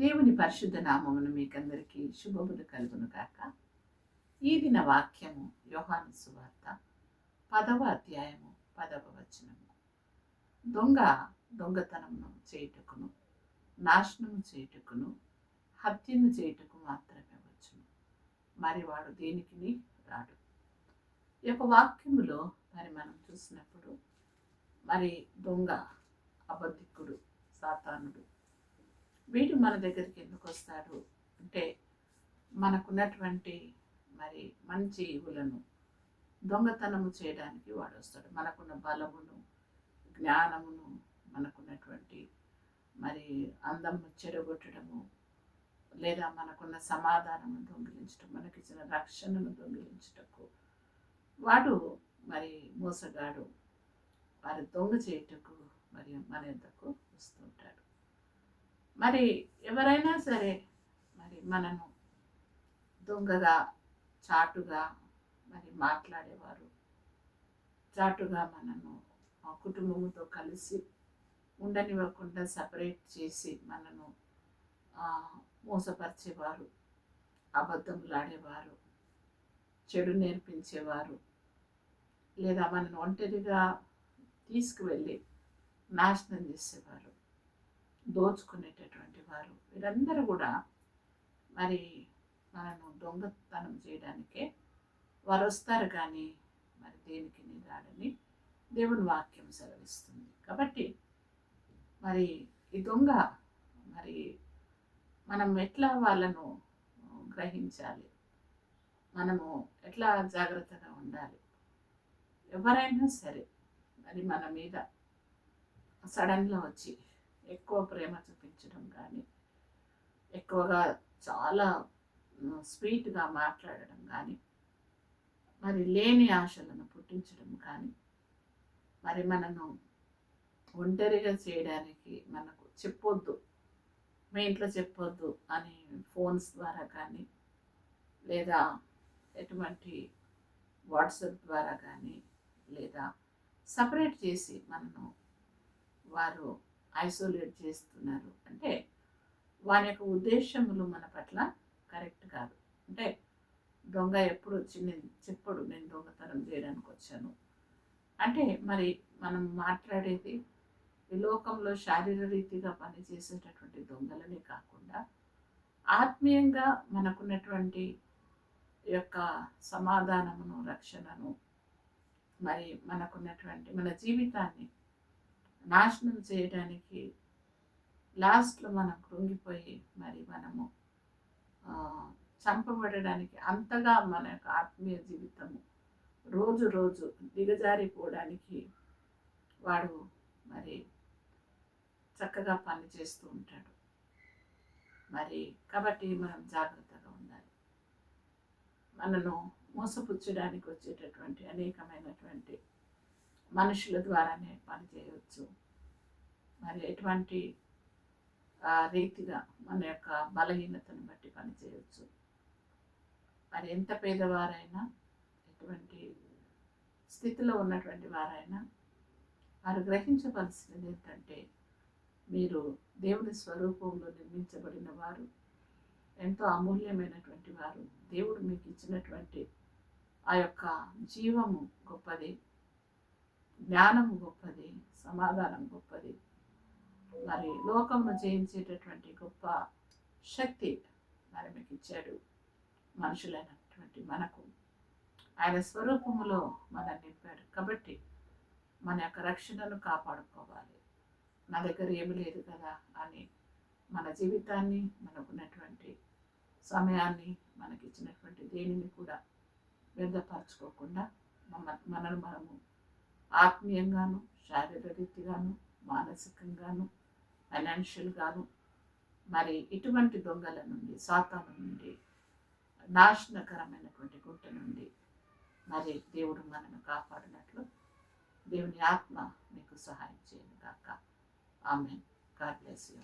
దేవుని పరిశుద్ధ నామమును మీకందరికీ శుభములు కలుగును కాక ఈ దిన వాక్యము యోహాను సువార్త పదవ అధ్యాయము పదవ వచనము. దొంగ దొంగతనమును చేయుటకును నాశనము చేయుటకును హత్యను చేయుటకు మాత్రమే వచ్చును. మరి వాడు దేనికి రాడు? ఈ యొక్క వాక్యములో మరి మనం చూసినప్పుడు మరి దొంగ అబద్ధికుడు సాతానుడు వీడు మన దగ్గరికి ఎందుకు వస్తాడు? అంటే మనకున్నటువంటి మరి మంచి ఇవులను దొంగతనము చేయడానికి వాడు వస్తాడు. మనకున్న బలమును జ్ఞానమును మనకున్నటువంటి మరి అందము చెడగొట్టడము లేదా మనకున్న సమాధానము దొంగిలించడం మనకిచ్చిన రక్షణను దొంగిలించటకు వాడు మరి మోసగాడు. వారి దొంగ చేయుటకు మరి మన ఎంతకు వస్తుంటాడు మరి ఎవరైనా సరే మరి మనను దొంగగా చాటుగా మరి మాట్లాడేవారు. చాటుగా మనను మా కుటుంబంతో కలిసి ఉండనివ్వకుండా సపరేట్ చేసి మనను మోసపరిచేవారు అబద్ధములాడేవారు చెడు నేర్పించేవారు లేదా మనను ఒంటరిగా తీసుకువెళ్ళి నాశనం చేసేవారు. దోచుకునేటటువంటి వారు. వీరందరూ కూడా మరి మనను దొంగతనం చేయడానికే వారు వస్తారు కానీ మరి దేనికి రాడని దేవుని వాక్యం సెలవిస్తుంది. కాబట్టి మరి ఈ దొంగ మరి మనం ఎట్లా వాళ్ళను గ్రహించాలి? మనము ఎట్లా జాగ్రత్తగా ఉండాలి? ఎవరైనా సరే మరి మన మీద సడన్గా వచ్చి ఎక్కువ ప్రేమ చూపించడం కానీ ఎక్కువగా చాలా స్వీట్గా మాట్లాడడం కానీ మరి లేని ఆశలను పుట్టించడం కానీ మరి మనను ఒంటరిగా చేయడానికి మనకు చెప్పొద్దు మీ ఇంట్లో చెప్పొద్దు అని ఫోన్స్ ద్వారా కానీ లేదా ఎటువంటి వాట్సాప్ ద్వారా కానీ లేదా సపరేట్ చేసి మనను వారు ఐసోలేట్ చేస్తున్నారు. అంటే వారి యొక్క ఉద్దేశములు మన పట్ల కరెక్ట్ కాదు. అంటే దొంగ ఎప్పుడు వచ్చి నేను చెప్పడు నేను దొంగతనం చేయడానికి వచ్చాను. అంటే మరి మనం మాట్లాడేది ఈ లోకంలో శారీరరీతిగా పనిచేసేటటువంటి దొంగలనే కాకుండా ఆత్మీయంగా మనకున్నటువంటి యొక్క సమాధానమును రక్షణను మరి మనకున్నటువంటి మన జీవితాన్ని నాశనం చేయడానికి లాస్ట్లో మనం కృంగిపోయి మరి మనము చంపబడడానికి అంతగా మన యొక్క ఆత్మీయ జీవితము రోజు రోజు దిగజారిపోవడానికి వాడు మరి చక్కగా పని చేస్తూ ఉంటాడు. మరి కాబట్టి మనం జాగ్రత్తగా ఉండాలి. మనను మోసపుచ్చడానికి వచ్చేటటువంటి అనేకమైనటువంటి మనుషుల ద్వారానే పని చేయవచ్చు మరి ఎటువంటి రీతిగా మన యొక్క బలహీనతను బట్టి పనిచేయవచ్చు మరి ఎంత పేదవారైనా ఎటువంటి స్థితిలో ఉన్నటువంటి వారైనా వారు గ్రహించవలసినది ఏంటంటే మీరు దేవుని స్వరూపంలో నిర్మించబడిన వారు ఎంతో అమూల్యమైనటువంటి వారు దేవుడు మీకు ఇచ్చినటువంటి ఆ యొక్క జీవము గొప్పది జ్ఞానము గొప్పది సమాధానం గొప్పది. మరి లోకమును జయించేటటువంటి గొప్ప శక్తి మరి మీకు ఇచ్చాడు మనుషులైనటువంటి మనకు. ఆయన స్వరూపములో మన నింపాడు. కాబట్టి మన యొక్క రక్షణను కాపాడుకోవాలి. నా దగ్గర ఏమి లేదు కదా అని మన జీవితాన్ని మనకున్నటువంటి సమయాన్ని మనకిచ్చినటువంటి దేనిని కూడా వ్యర్థపరచుకోకుండా మన మనను మనము ఆత్మీయంగాను శారీరరీతిగాను మానసికంగాను ఫైనాన్షియల్గాను మరి ఇటువంటి దొంగల నుండి సాతాను నుండి నాశనకరమైనటువంటి గుంట నుండి మరి దేవుడు మనను కాపాడినట్లు దేవుని ఆత్మ మీకు సహాయం చేయను కాక ఆమె గాడ్ బ్లెస్ యూ